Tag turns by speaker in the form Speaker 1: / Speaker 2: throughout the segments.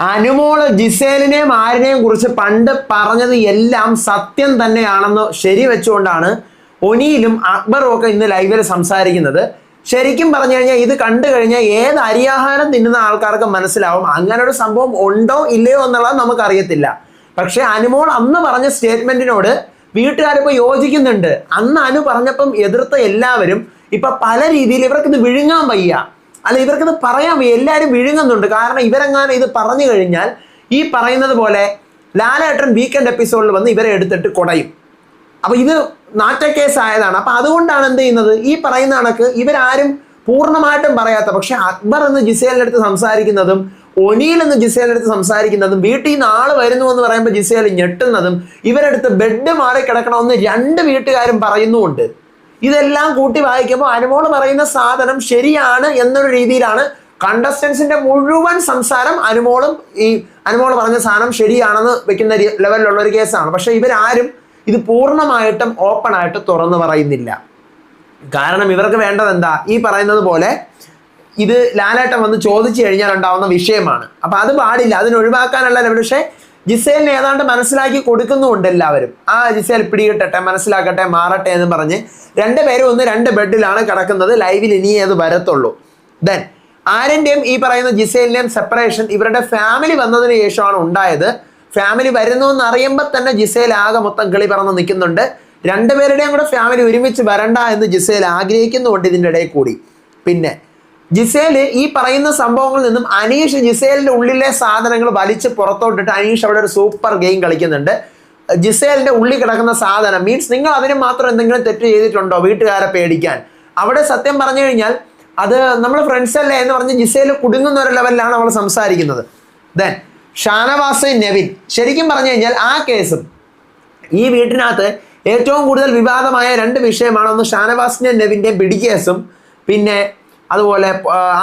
Speaker 1: അനുമോൾ ജിസേലിനെയും ആരിനെയും കുറിച്ച് പണ്ട് പറഞ്ഞത് എല്ലാം സത്യം തന്നെയാണെന്ന് ശരി വെച്ചുകൊണ്ടാണ് ഒനിയിലും അക്ബറും ഒക്കെ ഇന്ന് ലൈവിൽ സംസാരിക്കുന്നത്. ശരിക്കും പറഞ്ഞു കഴിഞ്ഞാൽ ഇത് കണ്ടു കഴിഞ്ഞാൽ ഏത് അരിയാഹാരം തിന്നുന്ന ആൾക്കാർക്ക് മനസ്സിലാവും. അങ്ങനെ ഒരു സംഭവം ഉണ്ടോ ഇല്ലയോ എന്നുള്ളത് നമുക്കറിയത്തില്ല. പക്ഷെ അനുമോൾ അന്ന് പറഞ്ഞ സ്റ്റേറ്റ്മെന്റിനോട് വീട്ടുകാരിപ്പോ യോജിക്കുന്നുണ്ട്. അന്ന് അനു പറഞ്ഞപ്പം എതിർത്ത എല്ലാവരും ഇപ്പൊ പല രീതിയിൽ ഇവർക്ക് ഇത് വിഴുങ്ങാൻ വയ്യ. അല്ല ഇവർക്കിത് പറയാൻ എല്ലാവരും വിഴുങ്ങുന്നുണ്ട്. കാരണം ഇവരെങ്ങാനും ഇത് പറഞ്ഞു കഴിഞ്ഞാൽ ഈ പറയുന്നത് പോലെ ലാലേട്ടൻ വീക്കെൻഡ് എപ്പിസോഡിൽ വന്ന് ഇവരെ എടുത്തിട്ട് കൊടയും. അപ്പൊ ഇത് നാറ്റക്കേസ് ആയതാണ് അപ്പൊ അതുകൊണ്ടാണ് എന്ത് ചെയ്യുന്നത്? ഈ പറയുന്ന കണക്ക് ഇവരാരും പൂർണമായിട്ടും പറയാത്ത പക്ഷെ അക്ബർ എന്ന് അടുത്ത് സംസാരിക്കുന്നതും ഒനിയിൽ എന്ന് അടുത്ത് സംസാരിക്കുന്നതും വീട്ടിൽ നിന്ന് ആൾ വരുന്നു എന്ന് പറയുമ്പോൾ ജിസേൽ ഞെട്ടുന്നതും ഇവരടുത്ത് ബെഡ് മാറി കിടക്കണമെന്ന് രണ്ട് വീട്ടുകാരും പറയുന്നുമുണ്ട്. ഇതെല്ലാം കൂട്ടി വായിക്കുമ്പോൾ അനുമോൾ പറയുന്ന സാധനം ശരിയാണ് എന്നൊരു രീതിയിലാണ് കണ്ടസ്റ്റൻസിന്റെ മുഴുവൻ സംസാരം അനുമോളും ഈ അനുമോൾ പറഞ്ഞ സാധനം ശരിയാണെന്ന് വെക്കുന്ന ലെവലിലുള്ള ഒരു കേസാണ് പക്ഷെ ഇവരാരും ഇത് പൂർണമായിട്ടും ഓപ്പൺ ആയിട്ട് തുറന്നു പറയുന്നില്ല. കാരണം ഇവർക്ക് വേണ്ടത് എന്താ? ഈ പറയുന്നത് പോലെ ഇത് ലാലേട്ടൻ വന്ന് ചോദിച്ചു കഴിഞ്ഞാൽ ഉണ്ടാവുന്ന വിഷയമാണ്. അപ്പൊ അത് പാടില്ല. അതിനൊഴിവാക്കാനുള്ള പക്ഷേ ജിസേലിനെ ഏതാണ്ട് മനസ്സിലാക്കി കൊടുക്കുന്നുമുണ്ട് എല്ലാവരും. ആ ജിസേൽ പിടികിട്ടട്ടെ മനസ്സിലാക്കട്ടെ മാറട്ടെ എന്ന് പറഞ്ഞ് രണ്ടുപേരും ഒന്ന് രണ്ട് ബെഡിലാണ് കിടക്കുന്നത്. ലൈവിൽ ഇനിയേ അത് വരത്തുള്ളൂ. ദെൻ ആരന്റെയും ഈ പറയുന്ന ജിസേലിന്റെയും സെപ്പറേഷൻ ഇവരുടെ ഫാമിലി വന്നതിന് ശേഷമാണ് ഉണ്ടായത്. ഫാമിലി വരുന്നു എന്ന് അറിയുമ്പോൾ തന്നെ ജിസേൽ ആകെ മൊത്തം കിളി പറന്ന് നിൽക്കുന്നുണ്ട്. രണ്ടുപേരുടെയും കൂടെ ഫാമിലി ഒരുമിച്ച് വരണ്ട എന്ന് ജിസേൽ ആഗ്രഹിക്കുന്നുണ്ട് ഇതിന്റെ ഇടയിൽ കൂടി. പിന്നെ ജിസേൽ ഈ പറയുന്ന സംഭവങ്ങളിൽ നിന്നും അനീഷ് ജിസേലിന്റെ ഉള്ളിലെ സാധനങ്ങൾ വലിച്ച് പുറത്തോട്ടിട്ട് അനീഷ് അവിടെ ഒരു സൂപ്പർ ഗെയിം കളിക്കുന്നുണ്ട്. ജിസേലിന്റെ ഉള്ളിൽ കിടക്കുന്ന സാധനം മീൻസ് നിങ്ങൾ അതിന് മാത്രം എന്തെങ്കിലും തെറ്റ് ചെയ്തിട്ടുണ്ടോ വീട്ടുകാരെ പേടിക്കാൻ? അവിടെ സത്യം പറഞ്ഞു കഴിഞ്ഞാൽ അത് നമ്മൾ ഫ്രണ്ട്സ് അല്ലേ എന്ന് പറഞ്ഞ് ജിസേൽ കുടുങ്ങുന്ന ഒരു ലെവലിലാണ് അവൾ സംസാരിക്കുന്നത്. ദെൻ ഷാനവാസ് നെവിൻ ശരിക്കും പറഞ്ഞു കഴിഞ്ഞാൽ ആ കേസും ഈ വീട്ടിനകത്ത് ഏറ്റവും കൂടുതൽ വിവാദമായ രണ്ട് വിഷയമാണ് ഒന്ന് ഷാനവാസിന്റെ നെവിന്റെയും പിടിക്കേസും പിന്നെ അതുപോലെ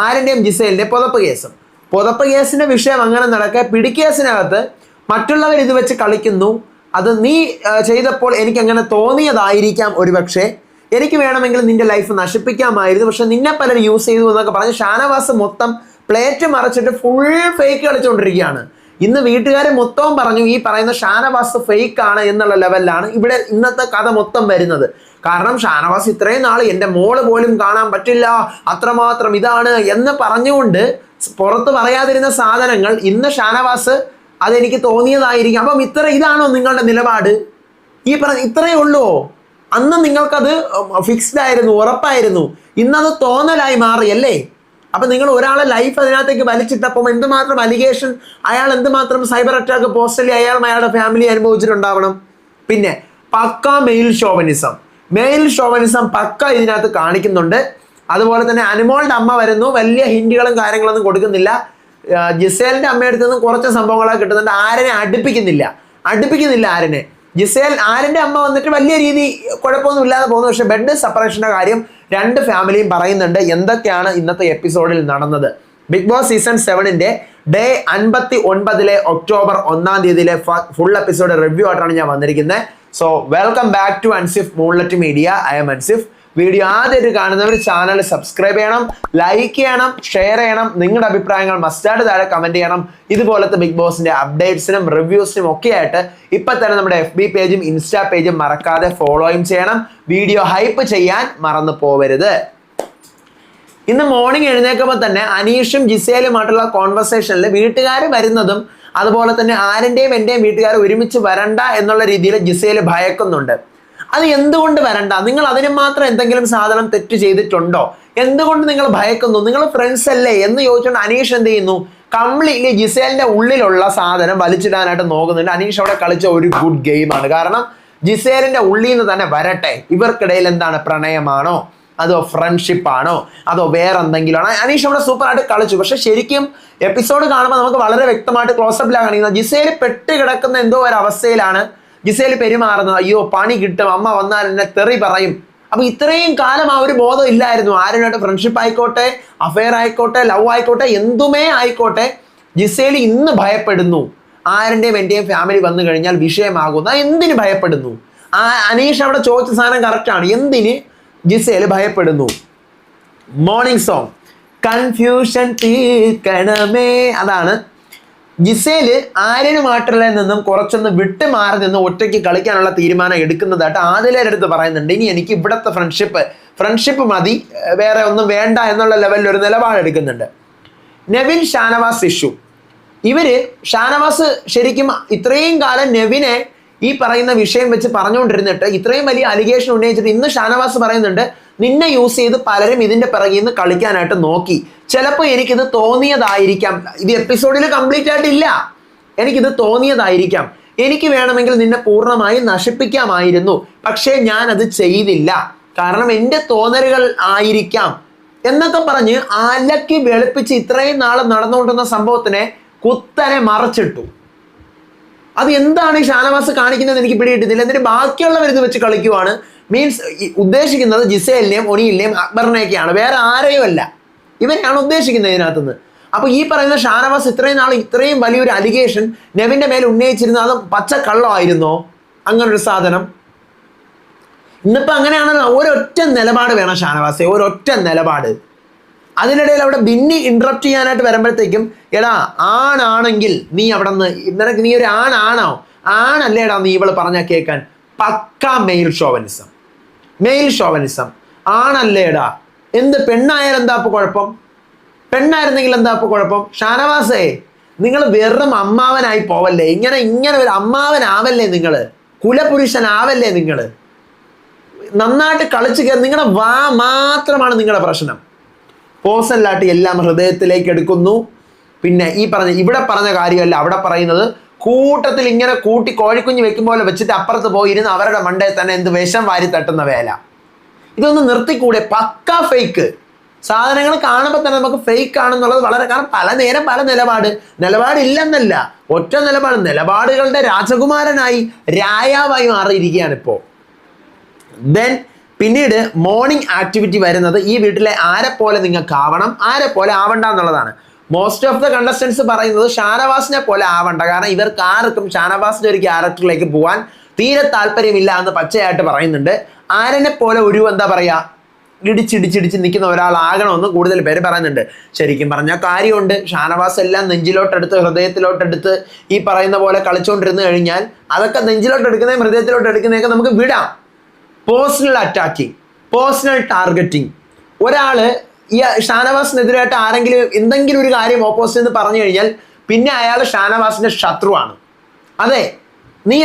Speaker 1: ആരിന്റെയും ജിസേലിന്റെ പുതപ്പ് കേസും. പുതപ്പ് കേസിന്റെ വിഷയം അങ്ങനെ നടക്കുക. പിടിക്കേസിനകത്ത് മറ്റുള്ളവർ ഇത് വെച്ച് കളിക്കുന്നു. അത് നീ ചെയ്തപ്പോൾ എനിക്ക് അങ്ങനെ തോന്നിയതായിരിക്കാം ഒരുപക്ഷെ. എനിക്ക് വേണമെങ്കിൽ നിന്റെ ലൈഫ് നശിപ്പിക്കാമായിരുന്നു. പക്ഷെ നിന്നെ പലരും യൂസ് ചെയ്തു എന്നൊക്കെ പറഞ്ഞ് ഷാനവാസ് മൊത്തം പ്ലേറ്റ് മറച്ചിട്ട് ഫുൾ ഫേക്ക് കളിച്ചുകൊണ്ടിരിക്കുകയാണ് ഇന്ന് വീട്ടുകാർ മൊത്തവും പറഞ്ഞു ഈ പറയുന്ന ഷാനവാസ് ഫേക്ക് ആണ് എന്നുള്ള ലെവലിലാണ് ഇവിടെ ഇന്നത്തെ കഥ മൊത്തം വരുന്നത്. കാരണം ഷാനവാസ് ഇത്രയും നാൾ എന്റെ മോൾ പോലും കാണാൻ പറ്റില്ല. അത്രമാത്രം ഇതാണ് എന്ന് പറഞ്ഞുകൊണ്ട് പുറത്ത് പറയാതിരുന്ന സാധനങ്ങൾ ഇന്ന് ഷാനവാസ് അതെനിക്ക് തോന്നിയതായിരിക്കും. അപ്പം ഇത്ര ഇതാണോ നിങ്ങളുടെ നിലപാട്? ഈ പറഞ്ഞ ഇത്രയേ ഉള്ളൂ. അന്ന് നിങ്ങൾക്കത് ഫിക്സ്ഡ് ആയിരുന്നു ഉറപ്പായിരുന്നു. ഇന്നത് തോന്നലായി മാറി അല്ലേ അപ്പൊ നിങ്ങൾ ഒരാളെ ലൈഫ് അതിനകത്തേക്ക് വലിച്ചിട്ടപ്പം എന്തുമാത്രം അലിഗേഷൻ അയാൾ എന്തുമാത്രം സൈബർ അറ്റാക്ക് പോസ്റ്റലി അയാളും അയാളുടെ ഫാമിലി അനുഭവിച്ചിട്ടുണ്ടാവണം. പിന്നെ പക്കാ മെയിൽ ഷോവനിസം മെയിൽ ഷോവനിസം പക്ക ഇതിനകത്ത് കാണിക്കുന്നുണ്ട്. അതുപോലെ തന്നെ അനുമോളുടെ അമ്മ വരുന്നു. വലിയ ഹിന്റുകളും കാര്യങ്ങളൊന്നും കൊടുക്കുന്നില്ല. ആ, ജിസേലിന്റെ അമ്മയടുത്ത് നിന്നും കുറച്ച് സംഭവങ്ങളൊക്കെ കിട്ടുന്നുണ്ട്. ആരനെ അടുപ്പിക്കുന്നില്ല. അടുപ്പിക്കുന്നില്ല ആരനെ. ജിസേൽ ആരന്റെ അമ്മ വന്നിട്ട് വലിയ രീതി കുഴപ്പമൊന്നും ഇല്ലാതെ പോകുന്നു. പക്ഷെ ബെഡ് സെപ്പറേഷന്റെ കാര്യം രണ്ട് ഫാമിലിയും പറയുന്നുണ്ട്. എന്തൊക്കെയാണ് ഇന്നത്തെ എപ്പിസോഡിൽ നടന്നത്? ബിഗ് ബോസ് സീസൺ സെവനിന്റെ ഡേ അൻപത്തി ഒൻപതിലെ ഒക്ടോബർ ഒന്നാം തീയതിയിലെ ഫുൾ എപ്പിസോഡ് റിവ്യൂ ആയിട്ടാണ് ഞാൻ വന്നിരിക്കുന്നത്. So welcome back to Ansif moonlet media I M Ansif video ആദ്യമായിട്ട് കാണുന്നവർ ചാനൽ സബ്സ്ക്രൈബ് ചെയ്യണം ലൈക്ക് ചെയ്യണം ഷെയർ ചെയ്യണം. നിങ്ങളുടെ അഭിപ്രായങ്ങൾ മസ്റ്റായിട്ട് താഴെ കമന്റ് ചെയ്യണം. ഇതുപോലത്തെ ബിഗ് ബോസിന്റെ അപ്ഡേറ്റ്സിനും റിവ്യൂസിനും ഒക്കെ ആയിട്ട് ഇപ്പൊ തന്നെ നമ്മുടെ എഫ് ബി പേജും ഇൻസ്റ്റാ പേജും മറക്കാതെ ഫോളോയും ചെയ്യണം. വീഡിയോ ഹൈപ്പ് ചെയ്യാൻ മറന്നു പോവരുത്. ഇന്ന് മോർണിംഗ് എഴുന്നേൽക്കുമ്പോൾ തന്നെ അനീഷും ജിസേലുമായിട്ടുള്ള കോൺവെർസേഷനിൽ വീട്ടുകാർ വരുന്നതും അതുപോലെ തന്നെ ആരന്റെയും എന്റെയും വീട്ടുകാർ ഒരുമിച്ച് വരണ്ട എന്നുള്ള രീതിയിൽ ജിസേൽ ഭയക്കുന്നുണ്ട്. അത് എന്തുകൊണ്ട് വരണ്ട? നിങ്ങൾ അതിന് മാത്രം എന്തെങ്കിലും സാധനം തെറ്റ് ചെയ്തിട്ടുണ്ടോ? എന്തുകൊണ്ട് നിങ്ങൾ ഭയക്കുന്നു? നിങ്ങൾ ഫ്രണ്ട്സ് അല്ലേ എന്ന് ചോദിച്ചുകൊണ്ട് അനീഷ് എന്ത് ചെയ്യുന്നു? കംപ്ലീറ്റ്ലി ജിസേലിന്റെ ഉള്ളിലുള്ള സാധനം വലിച്ചിടാനായിട്ട് നോക്കുന്നുണ്ട്. അനീഷ് അവിടെ കളിച്ച ഒരു ഗുഡ് ഗെയിമാണ് കാരണം ജിസേലിന്റെ ഉള്ളിൽ നിന്ന് തന്നെ വരട്ടെ. ഇവർക്കിടയിൽ എന്താണ് പ്രണയമാണോ? അതോ ഫ്രണ്ട്ഷിപ്പ് ആണോ? അതോ വേറെ എന്തെങ്കിലും ആണോ അനീഷ് അവിടെ സൂപ്പർ ആയിട്ട് കളിച്ചു. പക്ഷെ ശരിക്കും എപ്പിസോഡ് കാണുമ്പോൾ നമുക്ക് വളരെ വ്യക്തമായിട്ട് ക്ലോസപ്പിലാണ് കാണിക്കുന്നത് ജിസേൽ പെട്ട് കിടക്കുന്ന എന്തോ ഒരു അവസ്ഥയിലാണ് ജിസേൽ പെരുമാറുന്നത്. അയ്യോ പണി കിട്ടും അമ്മ വന്നാൽ എന്നെ തെറി പറയും. അപ്പൊ ഇത്രയും കാലം ആ ഒരു ബോധം ഇല്ലായിരുന്നു. ആരുമായിട്ട് ഫ്രണ്ട്ഷിപ്പ് ആയിക്കോട്ടെ അഫെയർ ആയിക്കോട്ടെ ലവ് ആയിക്കോട്ടെ എന്തുമേ ആയിക്കോട്ടെ ജിസേൽ ഇന്ന് ഭയപ്പെടുന്നു. ആരുടെയും എന്റെയും ഫാമിലി വന്നു കഴിഞ്ഞാൽ വിഷയമാകുന്ന. എന്തിന് ഭയപ്പെടുന്നു? ആ അനീഷ് അവിടെ ചോദിച്ച സാധനം കറക്റ്റാണ് എന്തിന്? ജിസേൽ ഭയപ്പെടുന്നു. മോർണിംഗ് സോങ് കൺഫ്യൂഷൻ തീർക്കണമേ. അതാണ്. ജിസേൽ ആര്യനുമായിട്ടുള്ള നിന്നും കുറച്ചൊന്ന് വിട്ടു മാറി നിന്ന് ഒറ്റയ്ക്ക് കളിക്കാനുള്ള തീരുമാനം എടുക്കുന്നതായിട്ട് ആദിലേരടുത്ത് പറയുന്നുണ്ട്. ഇനി എനിക്ക് ഇവിടുത്തെ ഫ്രണ്ട്ഷിപ്പ് ഫ്രണ്ട്ഷിപ്പ് മതി. വേറെ ഒന്നും വേണ്ട എന്നുള്ള ലെവലിൽ ഒരു നിലപാട് എടുക്കുന്നുണ്ട്. നെവിൻ ഷാനവാസ് ഇഷ്യൂ. ഇവർ ഷാനവാസ് ശരിക്കും ഇത്രയും കാലം നെവിനെ ഈ പറയുന്ന വിഷയം വെച്ച് പറഞ്ഞുകൊണ്ടിരുന്നിട്ട് ഇത്രയും വലിയ അലിഗേഷൻ ഉന്നയിച്ചിട്ട് ഇന്ന് ഷാനവാസ് പറയുന്നുണ്ട് നിന്നെ യൂസ് ചെയ്ത് പലരും ഇതിന്റെ പിറകിൽ നിന്ന് കളിക്കാനായിട്ട് നോക്കി. ചിലപ്പോൾ എനിക്കിത് തോന്നിയതായിരിക്കാം. ഇത് എപ്പിസോഡിൽ കംപ്ലീറ്റ് ആയിട്ടില്ല. എനിക്കിത് തോന്നിയതായിരിക്കാം. എനിക്ക് വേണമെങ്കിൽ നിന്നെ പൂർണമായും നശിപ്പിക്കാമായിരുന്നു. പക്ഷേ ഞാൻ അത് ചെയ്തില്ല. കാരണം എന്റെ തോന്നലുകൾ ആയിരിക്കാം. എന്നൊക്കെ പറഞ്ഞ് അലക്കി വെളുപ്പിച്ച് ഇത്രയും നാളെ നടന്നുകൊണ്ടിരുന്ന സംഭവത്തിനെ കുത്തനെ മറച്ചിട്ടു. അത് എന്താണ് ഷാനവാസ് കാണിക്കുന്നത് എനിക്ക് പിടികിട്ടുന്നില്ല. എന്നിട്ട് ബാക്കിയുള്ളവർ ഇത് വെച്ച് കളിക്കുവാണ്. മീൻസ് ഉദ്ദേശിക്കുന്നത് ജിസേലിനെയും ഒണിയിലെയും അക്ബറിനെയൊക്കെയാണ്. വേറെ ആരെയും അല്ല ഇവരെയാണ് ഉദ്ദേശിക്കുന്നത് ഇതിനകത്തുനിന്ന്. അപ്പൊ ഈ പറയുന്ന ഷാനവാസ് ഇത്രയും നാൾ ഇത്രയും വലിയൊരു അലിഗേഷൻ നെവിന്റെ മേൽ ഉന്നയിച്ചിരുന്ന. അത് പച്ചക്കള്ളമായിരുന്നോ? ഒരു സാധനം. ഇന്നിപ്പോ അങ്ങനെയാണല്ലോ. ഒരൊറ്റ നിലപാട് വേണം ഷാനവാസെ. ഒരൊറ്റ നിലപാട്. അതിനിടയിൽ അവിടെ ബിന്നി ഇൻട്രപ്റ്റ് ചെയ്യാനായിട്ട് വരുമ്പോഴത്തേക്കും എടാ ആണാണെങ്കിൽ നീ അവിടെ നിന്ന് നിനക്ക് നീ ഒരു ആണാണോ? ആണല്ലേടാ നീ ഇവൾ പറഞ്ഞാൽ കേൾക്കാൻ. പക്ക മെയിൽ ഷോവനിസം മെയിൽ ഷോവനിസം ആണല്ലേടാ. എന്ത് പെണ്ണായാലും എന്താ ഇപ്പൊ കുഴപ്പം? പെണ്ണായിരുന്നെങ്കിൽ എന്താ ഇപ്പൊ കുഴപ്പം? ഷാനവാസേ നിങ്ങൾ വെറും അമ്മാവനായി പോവല്ലേ? ഇങ്ങനെ ഇങ്ങനെ ഒരു അമ്മാവനാവല്ലേ നിങ്ങൾ കുലപുരുഷനാവല്ലേ നിങ്ങൾ നന്നായിട്ട് കളിച്ച് നിങ്ങളുടെ വാ മാത്രമാണ് നിങ്ങളുടെ പ്രശ്നം. പേഴ്സണലായിട്ട് എല്ലാം ഹൃദയത്തിലേക്ക് എടുക്കുന്നു. പിന്നെ ഈ പറഞ്ഞ ഇവിടെ പറഞ്ഞ കാര്യമല്ല അവിടെ പറയുന്നത് കൂട്ടത്തിൽ ഇങ്ങനെ കൂട്ടി കോഴിക്കുഞ്ഞ് വെക്കുമ്പോൾ വെച്ചിട്ട് അപ്പുറത്ത് പോയി ഇരുന്ന് അവരുടെ മണ്ടയിൽ തന്നെ എന്ത് വിഷം വാരി തട്ടുന്ന വേല. ഇതൊന്ന് നിർത്തിക്കൂടെ? പക്ക ഫേക്ക് സാധനങ്ങൾ കാണുമ്പോൾ തന്നെ നമുക്ക് ഫേക്ക് ആണെന്നുള്ളത് വളരെ കാരണം പല നേരം പല നിലപാട്. നിലപാടില്ലെന്നല്ല ഒറ്റ നിലപാട്. നിലപാടുകളുടെ രാജകുമാരനായി രായാവായി മാറിയിരിക്കുകയാണ് ഇപ്പോൾ ദെൻ പിന്നീട് മോർണിംഗ് ആക്ടിവിറ്റി വരുന്നത് ഈ വീട്ടിലെ ആരെ പോലെ നിങ്ങൾക്ക് ആവണം ആരെ പോലെ ആവണ്ട എന്നുള്ളതാണ്. മോസ്റ്റ് ഓഫ് ദ കണ്ടസ്റ്റൻസ് പറയുന്നത് ഷാനവാസിനെ പോലെ ആവണ്ട. കാരണം ഇവർക്ക് ആർക്കും ഷാനവാസിന്റെ ഒരു ക്യാരക്ടറിലേക്ക് പോകാൻ തീരെ താല്പര്യമില്ല എന്ന് പച്ചയായിട്ട് പറയുന്നുണ്ട്. ആരനെ പോലെ ഒരു എന്താ പറയാ? ഇടിച്ചിടിച്ചിടിച്ച് നിൽക്കുന്ന ഒരാളാകണമെന്ന് കൂടുതൽ പേര് പറയുന്നുണ്ട്. ശരിക്കും പറഞ്ഞാൽ കാര്യമുണ്ട്. ഷാനവാസ് എല്ലാം നെഞ്ചിലോട്ടെടുത്ത് ഹൃദയത്തിലോട്ടെടുത്ത് ഈ പറയുന്ന പോലെ കളിച്ചുകൊണ്ടിരുന്നു കഴിഞ്ഞാൽ അതൊക്കെ നെഞ്ചിലോട്ടെടുക്കുന്നതും ഹൃദയത്തിലോട്ടെടുക്കുന്നതൊക്കെ നമുക്ക് വിടാം. പേഴ്സണൽ അറ്റാക്കിങ് പേഴ്സണൽ ടാർഗറ്റിംഗ് ഒരാൾ ഈ ഷാനവാസിനെതിരായിട്ട് ആരെങ്കിലും എന്തെങ്കിലും ഒരു കാര്യം ഓപ്പോസിറ്റ് എന്ന് പറഞ്ഞു കഴിഞ്ഞാൽ പിന്നെ അയാൾ ഷാനവാസിന്റെ ശത്രുവാണ്. അതെ നീ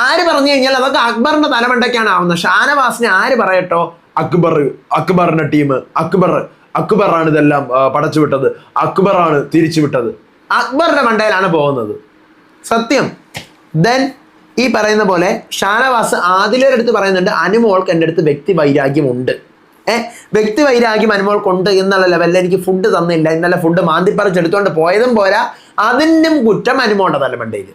Speaker 1: ആര് പറഞ്ഞു കഴിഞ്ഞാൽ അതൊക്കെ അക്ബറിന്റെ തലമണ്ടയ്ക്കാണ് ആവുന്നത്. ഷാനവാസിനെ ആര് പറയട്ടോ? അക്ബർ അക്ബറിന്റെ ടീം അക്ബർ അക്ബറാണ് ഇതെല്ലാം പടച്ചു പടച്ചുവിട്ടത്. അക്ബറാണ് തിരിച്ചുവിട്ടത്. അക്ബറിന്റെ മണ്ടയിലാണ് പോകുന്നത്. സത്യം. ദെൻ ഈ പറയുന്ന പോലെ ഷാനവാസ് ആദിലയുടെ അടുത്ത് പറയുന്നുണ്ട് അനുമോൾക്ക് എന്റെ അടുത്ത് വ്യക്തി വൈരാഗ്യമുണ്ട് ഏ വ്യക്തി വൈരാഗ്യം അനുമോൾക്കുണ്ട് എന്നുള്ള ലെവലിൽ എനിക്ക് ഫുഡ് തന്നില്ല. ഇന്നലെ ഫുഡ് മാന്തിപ്പറിച്ച് എടുത്തുകൊണ്ട് പോയതും പോരാ. അതിനും കുറ്റം അനുമോളുടെ തലമണ്ടയിൽ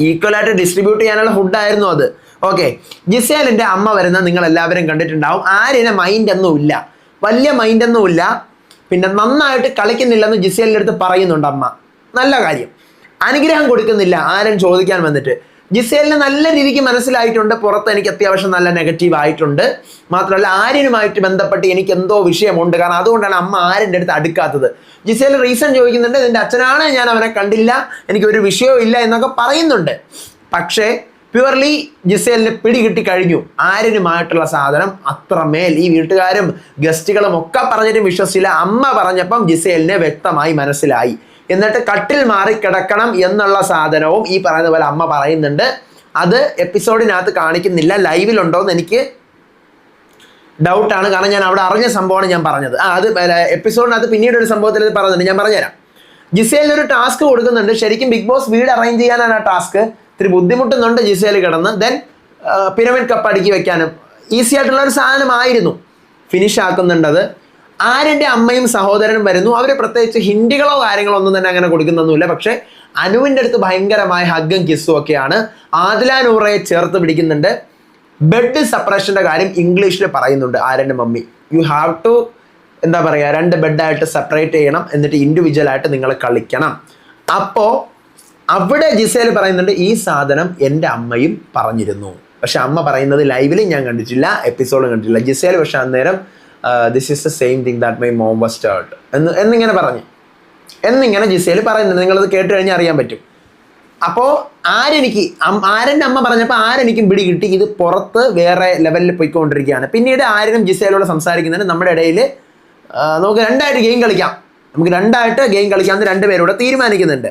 Speaker 1: ഈക്വലായിട്ട് ഡിസ്ട്രിബ്യൂട്ട് ചെയ്യാനുള്ള ഫുഡായിരുന്നു അത്. ഓക്കെ ജിസേലിന്റെ അമ്മ വരുന്ന നിങ്ങൾ എല്ലാവരും കണ്ടിട്ടുണ്ടാവും. ആരിനെ മൈൻഡ് ഒന്നും ഇല്ല. വലിയ മൈൻഡ് ഒന്നും ഇല്ല. പിന്നെ നന്നായിട്ട് കളിക്കുന്നില്ലെന്ന് ജിസേലിന്റെ അടുത്ത് പറയുന്നുണ്ട് അമ്മ. നല്ല കാര്യം. അനുഗ്രഹം കൊടുക്കുന്നില്ല. ആരും ചോദിക്കാൻ വന്നിട്ട്. ജിസേലിന് നല്ല രീതിക്ക് മനസ്സിലായിട്ടുണ്ട്. പുറത്ത് എനിക്ക് അത്യാവശ്യം നല്ല നെഗറ്റീവ് ആയിട്ടുണ്ട്. മാത്രമല്ല ആര്യനുമായിട്ട് ബന്ധപ്പെട്ട് എനിക്ക് എന്തോ വിഷയമുണ്ട്. കാരണം അതുകൊണ്ടാണ് അമ്മ ആര്യന്റെ അടുത്ത് അടുക്കാത്തത്. ജിസേൽ റീസൺ ചോദിക്കുന്നുണ്ട്. ഇതിന്റെ അച്ഛനാണ്? ഞാൻ അവനെ കണ്ടില്ല. എനിക്കൊരു വിഷയവും ഇല്ല എന്നൊക്കെ പറയുന്നുണ്ട്. പക്ഷേ പ്യുവർലി ജിസേലിന് പിടികിട്ടി കഴിഞ്ഞു. ആരിനുമായിട്ടുള്ള സാധനം അത്രമേൽ ഈ വീട്ടുകാരും ഗസ്റ്റുകളും ഒക്കെ പറഞ്ഞിട്ടും വിശ്വസിച്ചില്ല. അമ്മ പറഞ്ഞപ്പം ജിസേലിന് വ്യക്തമായി മനസ്സിലായി. എന്നിട്ട് കട്ടിൽ മാറി കിടക്കണം എന്നുള്ള സാധനവും ഈ പറയുന്ന പോലെ അമ്മ പറയുന്നുണ്ട്. അത് എപ്പിസോഡിനകത്ത് കാണിക്കുന്നില്ല. ലൈവിലുണ്ടോ എന്ന് എനിക്ക് ഡൗട്ടാണ് കാരണം ഞാൻ അവിടെ അറിഞ്ഞ സംഭവമാണ് ഞാൻ പറഞ്ഞത്. ആ അത് എപ്പിസോഡിനകത്ത് പിന്നീട് ഒരു സംഭവത്തിൽ പറയുന്നുണ്ട്. ഞാൻ പറഞ്ഞുതരാം. ജിസേലിന് ഒരു ടാസ്ക് കൊടുക്കുന്നുണ്ട്. ശരിക്കും ബിഗ് ബോസ് വീട് അറേഞ്ച് ചെയ്യാനാണ് ആ ടാസ്ക്. ഇത്തിരി ബുദ്ധിമുട്ടുന്നുണ്ട് ജിസേൽ കിടന്ന്. ദെൻ പിരമിഡ് കപ്പ് അടുക്കി വെക്കാനും. ഈസി ആയിട്ടുള്ള ഒരു സാധനമായിരുന്നു. ഫിനിഷ് ആക്കുന്നുണ്ട് അത് ആര്യന്റെ അമ്മയും സഹോദരനും വരുന്നു. അവർ പ്രത്യേകിച്ച് ഹിന്ദികളോ കാര്യങ്ങളോ ഒന്നും തന്നെ അങ്ങനെ കൊടുക്കുന്നൊന്നുമില്ല. പക്ഷേ അനുവിന്റെ അടുത്ത് ഭയങ്കരമായ ഹഗ്ഗും കിസ്സും ഒക്കെയാണ് ആദില നൂറയെ ചേർത്ത് പിടിക്കുന്നുണ്ട്. ബെഡ് സെപ്പറേഷന്റെ കാര്യം ഇംഗ്ലീഷിൽ പറയുന്നുണ്ട് ആര്യന്റെ മമ്മി. യു ഹാവ് ടു എന്താ പറയുക രണ്ട് ബെഡായിട്ട് സെപ്പറേറ്റ് ചെയ്യണം. എന്നിട്ട് ഇൻഡിവിജ്വൽ ആയിട്ട് നിങ്ങൾ കളിക്കണം. അപ്പോൾ അവിടെ ജിസേൽ പറയുന്നുണ്ട് ഈ സാധനം എന്റെ അമ്മയും പറഞ്ഞിരുന്നു. പക്ഷെ അമ്മ പറയുന്നത് ലൈവിലും ഞാൻ കണ്ടിട്ടില്ല എപ്പിസോഡും കണ്ടിട്ടില്ല. ജിസേൽ പക്ഷെ അന്നേരം this is the same thing that my mom was start എന്ന് എന്നിങ്ങനെ പറഞ്ഞു. എന്നിങ്ങനെ ജിസേൽ പറയുന്നുണ്ട്. നിങ്ങളത് കേട്ട് കഴിഞ്ഞാൽ അറിയാൻ പറ്റും. അപ്പോൾ ആരെനിക്ക് ആരെന്റെ അമ്മ പറഞ്ഞപ്പോൾ ആരെനിക്കും പിടി കിട്ടി. ഇത് പുറത്ത് വേറെ ലെവലിൽ പോയിക്കൊണ്ടിരിക്കുകയാണ്. പിന്നീട് ആരും ജിസേലോട് സംസാരിക്കുന്നതിന് നമ്മുടെ ഇടയിൽ നമുക്ക് രണ്ടായിട്ട് ഗെയിം കളിക്കാം. നമുക്ക് രണ്ടായിട്ട് ഗെയിം കളിക്കാമെന്ന് രണ്ടുപേരോട് തീരുമാനിക്കുന്നുണ്ട്.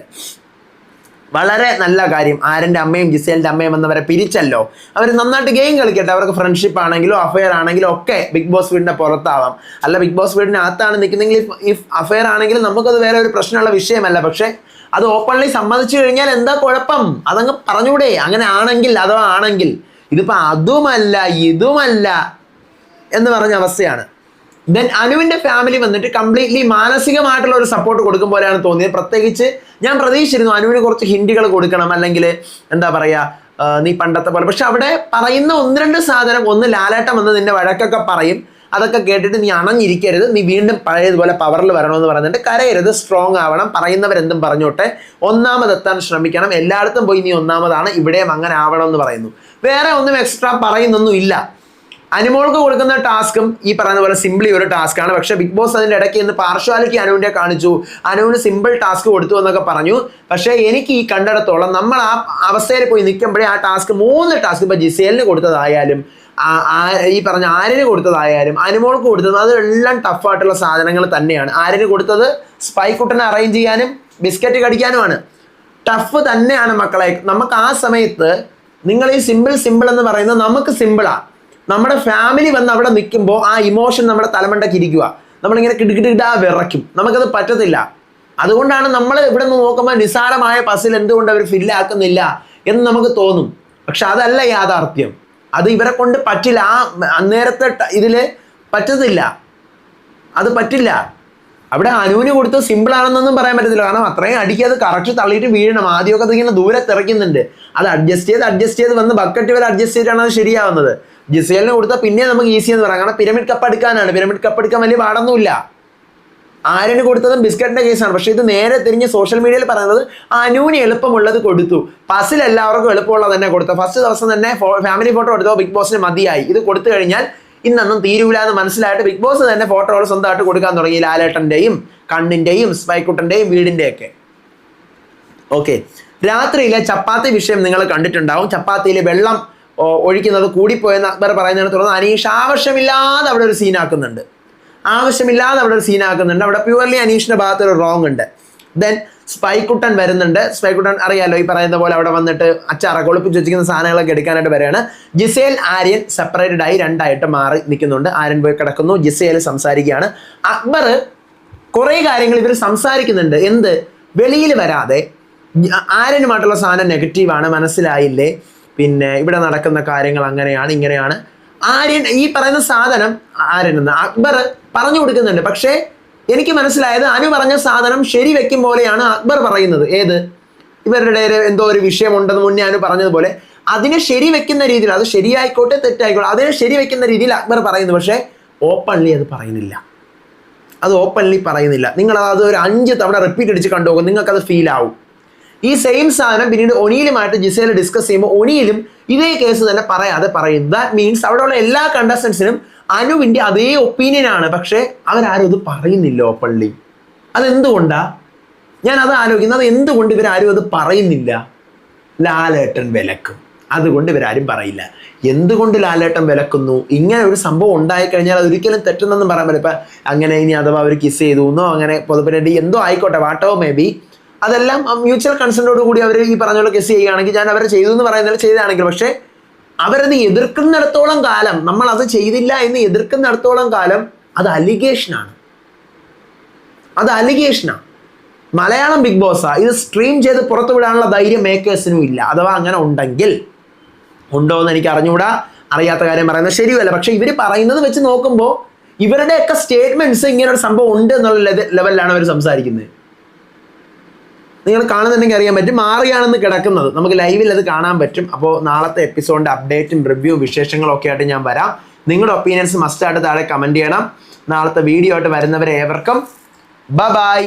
Speaker 1: വളരെ നല്ല കാര്യം. ആരന്റെ അമ്മയും ജിസേലിന്റെ അമ്മയും എന്നവരെ പിരിച്ചല്ലോ. അവർ നന്നായിട്ട് ഗെയിം കളിക്കട്ടെ. അവർക്ക് ഫ്രണ്ട്ഷിപ്പ് ആണെങ്കിലും അഫയർ ആണെങ്കിലും ഒക്കെ ബിഗ് ബോസ് വീടിന്റെ പുറത്താവാം. അല്ല ബിഗ് ബോസ് വീടിന്റെ അകത്താണ് നിൽക്കുന്നെങ്കിൽ ഇഫ് അഫയർ ആണെങ്കിലും നമുക്കത് വേറെ ഒരു പ്രശ്നമുള്ള വിഷയമല്ല. പക്ഷേ അത് ഓപ്പൺലി സമ്മതിച്ചു കഴിഞ്ഞാൽ എന്താ കുഴപ്പം? അതങ്ങ് പറഞ്ഞൂടെ അങ്ങനെ ആണെങ്കിൽ അഥവാ ആണെങ്കിൽ. ഇതിപ്പോൾ അതുമല്ല ഇതുമല്ല എന്ന് പറഞ്ഞ അവസ്ഥയാണ്. ദെൻ അനുവിന്റെ ഫാമിലി വന്നിട്ട് കംപ്ലീറ്റ്ലി മാനസികമായിട്ടുള്ള ഒരു സപ്പോർട്ട് കൊടുക്കും പോലെയാണ് തോന്നിയത്. പ്രത്യേകിച്ച് ഞാൻ പ്രതീക്ഷിച്ചിരുന്നു അനുവിന് കുറച്ച് ഹിന്ദികൾ കൊടുക്കണം അല്ലെങ്കിൽ എന്താ പറയുക നീ പണ്ടത്തെ പോലെ. പക്ഷെ അവിടെ പറയുന്ന ഒന്ന് രണ്ട് സാധനം ഒന്ന് ലാലേട്ടം വന്ന് നിന്റെ വഴക്കൊക്കെ പറയും. അതൊക്കെ കേട്ടിട്ട് നീ അണഞ്ഞിരിക്കരുത്. നീ വീണ്ടും പഴയതുപോലെ പവറിൽ വരണമെന്ന് പറഞ്ഞിട്ട് കരയരുത് സ്ട്രോങ് ആവണം. പറയുന്നവരെന്തും പറഞ്ഞോട്ടെ. ഒന്നാമതെത്താൻ ശ്രമിക്കണം. എല്ലായിടത്തും പോയി നീ ഒന്നാമതാണ്. ഇവിടെയും അങ്ങനെ ആവണം എന്ന് പറയുന്നു. വേറെ ഒന്നും എക്സ്ട്രാ പറയുന്നൊന്നും ഇല്ല അനുമോൾക്ക് കൊടുക്കുന്ന ടാസ്കും ഈ പറയുന്ന പോലെ സിമ്പിളി ഒരു ടാസ്ക് ആണ് പക്ഷേ ബിഗ് ബോസ് അതിന്റെ ഇടയ്ക്ക് ഇന്ന് പാർഷ്വാലിറ്റി അനുവിന്റെ കാണിച്ചു. അനുവിന് സിമ്പിൾ ടാസ്ക് കൊടുത്തു എന്നൊക്കെ പറഞ്ഞു. പക്ഷേ എനിക്ക് ഈ കണ്ടിടത്തോളം നമ്മൾ ആ അവസ്ഥയിൽ പോയി നിൽക്കുമ്പോഴേ ആ ടാസ്ക് മൂന്ന് ടാസ്ക് ഇപ്പോൾ ജിസേലിന് കൊടുത്തതായാലും ഈ പറഞ്ഞ ആര്യന് കൊടുത്തതായാലും അനുമോൾക്ക് കൊടുത്തത് അതെല്ലാം ടഫായിട്ടുള്ള സാധനങ്ങൾ തന്നെയാണ്. ആര്യന് കൊടുത്തത് സ്പൈക്കുട്ടനെ അറേഞ്ച് ചെയ്യാനും ബിസ്ക്കറ്റ് കടിക്കാനുമാണ്. ടഫ് തന്നെയാണ് മക്കളെ. നമുക്ക് ആ സമയത്ത് നിങ്ങൾ ഈ സിമ്പിൾ സിമ്പിൾ എന്ന് പറയുന്നത് നമുക്ക് സിമ്പിളാ നമ്മുടെ ഫാമിലി വന്ന് അവിടെ നിൽക്കുമ്പോൾ ആ ഇമോഷൻ നമ്മുടെ തലമണ്ടയ്ക്ക് ഇരിക്കുക നമ്മളിങ്ങനെ കിടുകിടാ വിറയ്ക്കും. നമുക്കത് പറ്റത്തില്ല. അതുകൊണ്ടാണ് നമ്മൾ ഇവിടെ നിന്ന് നോക്കുമ്പോൾ നിസാരമായ പസിൽ എന്തുകൊണ്ട് അവർ ഫില്ലാക്കുന്നില്ല എന്ന് നമുക്ക് തോന്നും. പക്ഷെ അതല്ല യാഥാർത്ഥ്യം. അത് ഇവരെ കൊണ്ട് പറ്റില്ല. ആ അന്നേരത്തെ ഇതിൽ പറ്റത്തില്ല. അത് പറ്റില്ല. അവിടെ അനുവിന് കൊടുത്ത് സിമ്പിൾ ആണെന്നൊന്നും പറയാൻ പറ്റത്തില്ല. കാരണം അത്രയും അടിക്കി അത് കറക്റ്റ് തള്ളിയിട്ട് വീഴണം. ആദ്യമൊക്കെ അത് ഇങ്ങനെ ദൂരെ തിറയ്ക്കുന്നുണ്ട് അത് അഡ്ജസ്റ്റ് ചെയ്ത് അഡ്ജസ്റ്റ് ചെയ്ത് വന്ന് ബക്കറ്റ് വരെ അഡ്ജസ്റ്റ് ചെയ്തിട്ടാണ് അത് ശരിയാവുന്നത്. ജിസേലിന് കൊടുത്താൽ പിന്നെ നമുക്ക് ഈസി എന്ന് പറയാം. കാരണം പിരമിഡ് കപ്പ് എടുക്കാനാണ്. പിരമിഡ് കപ്പ് എടുക്കാൻ വലിയ പാടൊന്നുമില്ല. ആരന് കൊടുത്തതും ബിസ്ക്കറ്റിന്റെ കേസാണ് പക്ഷെ ഇത് നേരെ തിരിഞ്ഞ് സോഷ്യൽ മീഡിയയിൽ പറയുന്നത് അനുവിന് എളുപ്പമുള്ളത് കൊടുത്തു. പസിൽ എല്ലാവർക്കും എളുപ്പമുള്ളത് തന്നെ കൊടുത്തു. ഫസ്റ്റ് ദിവസം തന്നെ ഫാമിലി ഫോട്ടോ എടുത്തോ ബിഗ് ബോസിന് മതിയായി. ഇത് കൊടുത്തു കഴിഞ്ഞാൽ ഇന്നൊന്നും തീരൂല എന്ന് മനസ്സിലായിട്ട് ബിഗ് ബോസ് തന്നെ ഫോട്ടോകൾ സ്വന്തമായിട്ട് കൊടുക്കാൻ തുടങ്ങി. ലാലേട്ടന്റെയും കണ്ണിന്റെയും സ്പൈക്കുട്ടന്റെയും വീടിന്റെയൊക്കെ. ഓക്കെ രാത്രിയിലെ ചപ്പാത്തി വിഷയം നിങ്ങൾ കണ്ടിട്ടുണ്ടാവും. ചപ്പാത്തിയിലെ വെള്ളം ഒഴിക്കുന്നത് കൂടിപ്പോയെന്ന് അക്ബർ പറയുന്നതിനെ തുടർന്ന് അനീഷ് ആവശ്യമില്ലാതെ അവിടെ ഒരു സീനാക്കുന്നുണ്ട് ആവശ്യമില്ലാതെ അവിടെ ഒരു സീനാക്കുന്നുണ്ട് അവിടെ പ്യുവർലി അനീഷിന്റെ ഭാഗത്ത് ഒരു റോങ് ഉണ്ട്. ദെൻ സ്പൈക്കുട്ടൻ വരുന്നുണ്ട്. സ്പൈക്കുട്ടൻ അറിയാലോ ഈ പറയുന്ന പോലെ അവിടെ വന്നിട്ട് അച്ചാറ കൊളുപ്പിച്ച് വെച്ചിരിക്കുന്ന സാധനങ്ങളൊക്കെ എടുക്കാനായിട്ട് വരികയാണ്. ജിസേൽ ആര്യൻ സെപ്പറേറ്റഡ് ആയി രണ്ടായിട്ട് മാറി നിൽക്കുന്നുണ്ട്. ആര്യൻ പോയി കിടക്കുന്നു ജിസേൽ സംസാരിക്കുകയാണ്. അക്ബർ കുറേ കാര്യങ്ങൾ ഇവർ സംസാരിക്കുന്നുണ്ട്. എന്ത്? വെളിയിൽ വരാതെ. ആര്യനുമായിട്ടുള്ള സാധനം നെഗറ്റീവാണ് മനസ്സിലായില്ലേ? പിന്നെ ഇവിടെ നടക്കുന്ന കാര്യങ്ങൾ അങ്ങനെയാണ് ഇങ്ങനെയാണ്. ആര്യൻ ഈ പറയുന്ന സാധനം ആര്യൻ എന്ന് അക്ബർ പറഞ്ഞു കൊടുക്കുന്നുണ്ട്. പക്ഷേ എനിക്ക് മനസ്സിലായത് അനു പറഞ്ഞ സാധനം ശരി വെക്കും പോലെയാണ് അക്ബർ പറയുന്നത്. ഏത്? ഇവരുടെ എന്തോ ഒരു വിഷയമുണ്ടെന്ന് മുന്നേ അനു പറഞ്ഞതുപോലെ. അതിനെ ശരി വെക്കുന്ന രീതിയിൽ അത് ശരിയായിക്കോട്ടെ തെറ്റായിക്കോട്ടെ അതിനെ ശരി വെക്കുന്ന രീതിയിൽ അക്ബർ പറയുന്നു. പക്ഷേ ഓപ്പൺലി അത് പറയുന്നില്ല. അത് ഓപ്പൺലി പറയുന്നില്ല. നിങ്ങൾ അത് ഒരു അഞ്ച് തവണ റിപ്പീറ്റ് അടിച്ച് കണ്ടുപോകും. അത് ഫീൽ ആവും. ഈ സെയിം സാധനം പിന്നീട് ഒനിയിലുമായിട്ട് ജിസയിൽ ഡിസ്കസ് ചെയ്യുമ്പോൾ ഒനിയിലും ഇതേ കേസ് തന്നെ പറയാതെ പറയും. ദാറ്റ് മീൻസ് അവിടെയുള്ള എല്ലാ കണ്ടസ്റ്റൻസിനും അനുവിന്റെ അതേ ഒപ്പീനിയൻ ആണ്. പക്ഷേ അവരാരും ഇത് പറയുന്നില്ല ഓപ്പൺലി. അതെന്തുകൊണ്ടാ? ഞാൻ അത് ആലോചിക്കുന്നത് അത് എന്തുകൊണ്ട് ഇവരാരും അത് പറയുന്നില്ല? ലാലേട്ടൻ വിലക്കും. അതുകൊണ്ട് ഇവരാരും പറയില്ല. എന്തുകൊണ്ട് ലാലേട്ടൻ വിലക്കുന്നു? ഇങ്ങനെ ഒരു സംഭവം ഉണ്ടായി കഴിഞ്ഞാൽ അത് ഒരിക്കലും തെറ്റുന്നെന്നും പറയാൻ പറ്റില്ല. ഇപ്പം അങ്ങനെ ഇനി അഥവാ അവർ കിസ് ചെയ്തു എന്നോ അങ്ങനെ പൊതുപ്പിനടി എന്തോ ആയിക്കോട്ടെ വാട്ടോ മേ ബി അതെല്ലാം മ്യൂച്വൽ കൺസെന്റോട് കൂടി അവർ ഈ പറഞ്ഞ പോലെ കിസ് ചെയ്യുകയാണെങ്കിൽ ഞാൻ അവരെ ചെയ്തു എന്ന് പറയുന്നത് ചെയ്താണെങ്കിൽ പക്ഷേ അവരത് എതിർക്കുന്നിടത്തോളം കാലം നമ്മൾ അത് ചെയ്തില്ല എന്ന് എതിർക്കുന്നിടത്തോളം കാലം അത് അലിഗേഷനാണ് അത് അലിഗേഷനാണ് മലയാളം ബിഗ് ബോസാ ഇത് സ്ട്രീം ചെയ്ത് പുറത്തു വിടാനുള്ള ധൈര്യം മേക്കേഴ്സിനും ഇല്ല. അഥവാ അങ്ങനെ ഉണ്ടെങ്കിൽ ഉണ്ടോ എന്ന് എനിക്ക് അറിഞ്ഞുകൂടാ. അറിയാത്ത കാര്യം പറയുന്നത് ശരിയല്ല പക്ഷെ ഇവർ പറയുന്നത് വെച്ച് നോക്കുമ്പോൾ ഇവരുടെയൊക്കെ സ്റ്റേറ്റ്മെന്റ്സ് ഇങ്ങനെ ഒരു സംഭവം ഉണ്ട് എന്നുള്ള ലെവ- ലെവലിലാണ് അവർ സംസാരിക്കുന്നത്. നിങ്ങൾ കാണുന്നുണ്ടെങ്കിൽ അറിയാൻ പറ്റും. മാറിയാണെന്ന് കിടക്കുന്നത്. നമുക്ക് ലൈവിൽ അത് കാണാൻ പറ്റും. അപ്പോൾ നാളത്തെ എപ്പിസോഡിന്റെ അപ്ഡേറ്റും റിവ്യൂ വിശേഷങ്ങളും ഒക്കെ ആയിട്ട് ഞാൻ വരാം. നിങ്ങളുടെ ഒപ്പീനിയൻസ് മസ്റ്റായിട്ട് താഴെ കമന്റ് ചെയ്യണം. നാളത്തെ വീഡിയോ ആയിട്ട് വരുന്നവരെ ഏവർക്കും. ബ ബായ്